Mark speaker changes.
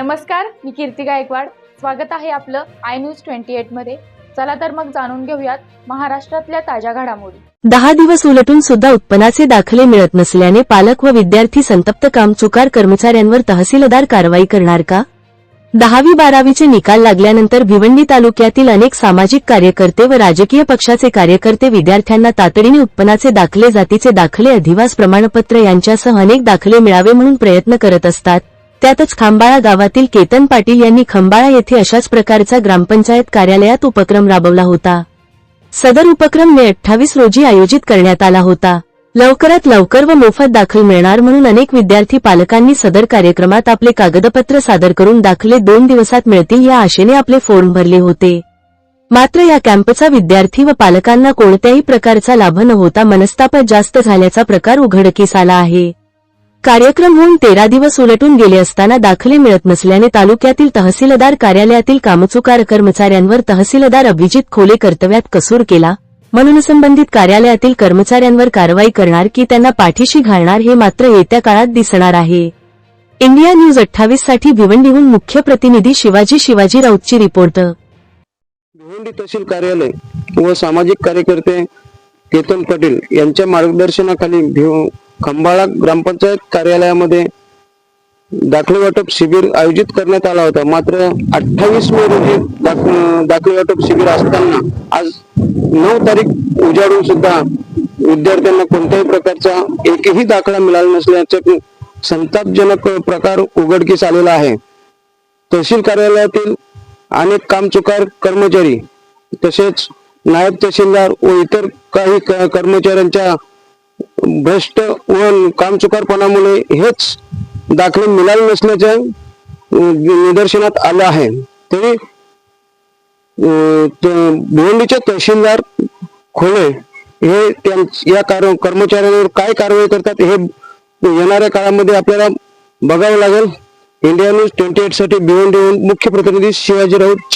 Speaker 1: नमस्कार मी कीर्ती गायकवाड. स्वागत आहे आपलं आय न्यूज ट्वेंटी एटमध्ये. चला तर मग जाणून घेऊयात महाराष्ट्रातल्या ताज्या घडामोडी.
Speaker 2: दहा दिवस उलटून सुद्धा उत्पन्नाचे दाखले मिळत नसल्याने पालक व विद्यार्थी संतप्त कामचुकार कर्मचाऱ्यांवर तहसीलदार कारवाई करणार का? दहावी बारावीचे निकाल लागल्यानंतर भिवंडी तालुक्यातील अनेक सामाजिक कार्यकर्ते व राजकीय पक्षाचे कार्यकर्ते विद्यार्थ्यांना तातडीने उत्पन्नाचे दाखले जातीचे दाखले अधिवास प्रमाणपत्र यांच्यासह अनेक दाखले मिळावे म्हणून प्रयत्न करत असतात. त्यातच खांबाळा गावातील केतन पाटील यांनी खंबाळा येथे अशाच प्रकारचा ग्रामपंचायत कार्यालयात उपक्रम राबवला होता. सदर उपक्रम मे अठ्ठावीस रोजी आयोजित करण्यात आला होता. लवकरात लवकर व मोफत दाखल मिळणार म्हणून अनेक विद्यार्थी पालकांनी सदर कार्यक्रमात आपले कागदपत्र सादर करून दाखले दोन दिवसात मिळतील या आशेने आपले फॉर्म भरले होते. मात्र या कॅम्पचा विद्यार्थी व पालकांना कोणत्याही प्रकारचा लाभ न होता मनस्तापत जास्त झाल्याचा प्रकार उघडकीस आला आहे. कार्यक्रम होऊन तेरा दिवस उलटून गेले असताना दाखले मिळत नसल्याने तालुक्यातील तहसीलदार कार्यालयातील कामचुकार कर्मचाऱ्यांवर तहसीलदार अभिजित खोले कर्तव्यात कसूर केला. म्हणून संबंधित कार्यालयातील कर्मचाऱ्यांवर कारवाई करणार की त्यांना पाठीशी घालणार हे मात्र येत्या काळात दिसणार आहे. इंडिया न्यूज अठ्ठावीससाठी भिवंडीहून मुख्य प्रतिनिधी शिवाजी शिवाजी राऊतची रिपोर्ट.
Speaker 3: भिवंडी तहसील कार्यालय व सामाजिक कार्यकर्ते केतन पाटील यांच्या मार्गदर्शनाखाली खंबाळा ग्रामपंचायत कार्यालयामध्ये दाखले वाटप शिबिर आयोजित करण्यात आला होता. मात्र अठ्ठावीस मे रोजी दाखले वाटप शिबिर असताना आज नऊ तारीख उजाडून सुद्धा विद्यार्थ्यांना कोणत्याही प्रकारचा एकही दाखला मिळाला नसल्याचा संतापजनक प्रकार उघडकीस आलेला आहे. तहसील कार्यालयातील अनेक कामचुकार कर्मचारी तसेच नायब तहसीलदार व इतर काही कर्मचाऱ्यांच्या भ्रष्ट व कामचुकारपणामुळे हेच दाखले मिळाले नसल्याचे निदर्शनात आलं आहे. तरी भिवंडीचे तहसीलदार खोले हे या कार- कर्मचाऱ्यांवर काय कारवाई करतात हे येणाऱ्या काळामध्ये आपल्याला बघावं लागेल. इंडिया न्यूज ट्वेंटी एटसाठी भिवंडीहून मुख्य प्रतिनिधी शिवाजी राऊत